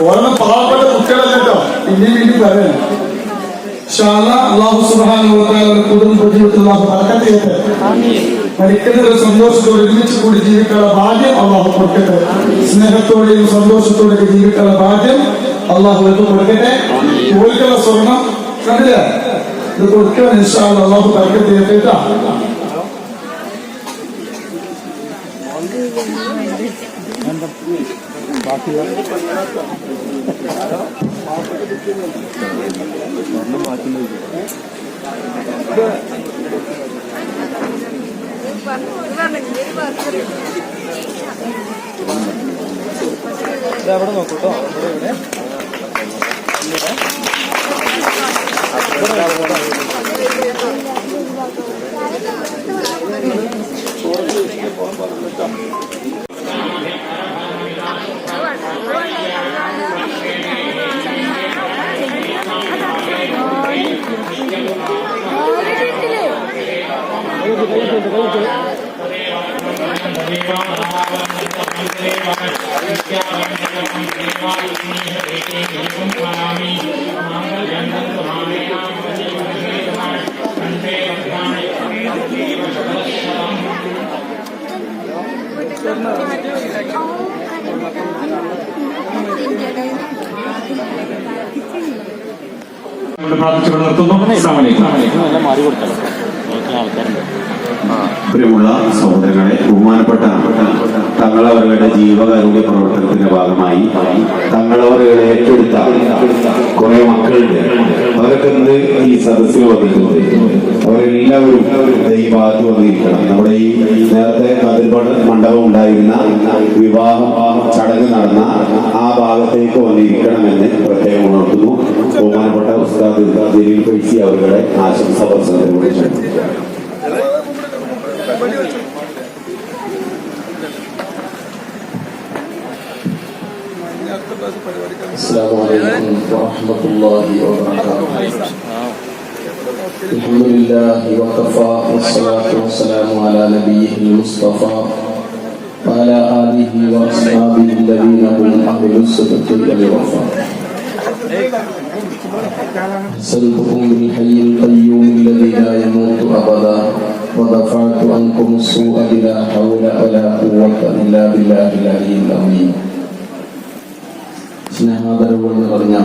ഓരോ പാവപ്പെട്ട കുട്ടികളല്ല കേട്ടോ. പിന്നെയും പിന്നെയും പറയാം അള്ളാഹു സുബാനുഭവത്താൽ കുടുംബ ജീവിതത്തിൽ ചെയ്യട്ടെ. മരിക്കുന്നവരെ സന്തോഷത്തോടെ ഒരുമിച്ച് കൂടി ജീവിക്കാനുള്ള ഭാഗ്യം അള്ളാഹു കൊടുക്കട്ടെ. സ്നേഹത്തോടെയും സന്തോഷത്തോടെയും ജീവിക്കാനുള്ള ഭാഗ്യം അള്ളാഹു എടുത്ത് കൊടുക്കട്ടെ. കോഴിക്കുള്ള സ്വർണം കണ്ടില്ല? ഇത് കൊടുക്കാൻ ഇഷ്ടമാണ് അള്ളാഹു തർക്കത്തിൽ ചെയ്യട്ടെ കേട്ടോ. അവിടെ നോക്കൂട്ടോ ഇവിടെ ഇവിടെ പ്രാർത്ഥിച്ചുകൊണ്ട് നിർത്തുന്നു. മാറി കൊടുത്തല്ലോ പ്രിയമുള്ള സഹോദരങ്ങളെ ബഹുമാനപ്പെട്ട തങ്ങളവരുടെ ജീവകാരുണ്യ പ്രവർത്തനത്തിന്റെ ഭാഗമായി തങ്ങളവരുടെ ഏറ്റെടുത്ത കുറെ മക്കളുണ്ട്. അവരൊക്കെ ഇന്ന് ഈ സദസ്സിൽ വന്നിട്ടുണ്ട്. അവരെല്ലാവരും ഈ ഭാഗത്ത് വന്നിരിക്കണം. നമ്മുടെ ഈ നേരത്തെ കതിർപാട് മണ്ഡപം ഉണ്ടായിരുന്ന വിവാഹ ചടങ്ങ് നടന്ന ആ ഭാഗത്തേക്ക് ഉണർത്തുന്നു السلام عليكم ورحمة الله وبركاته الحمد لله وكفى والصلاة والسلام على نبيه المصطفى وعلى آله وأصحابه الذين هم أهل الصدق والوفاء سلككم بالحي القيوم الذي لا يموت أبدا ودفعت عنكم السوء بلا حول ولا قوة إلا بالله العلي العظيم സ്നേഹാദരവുകൾ നിറഞ്ഞ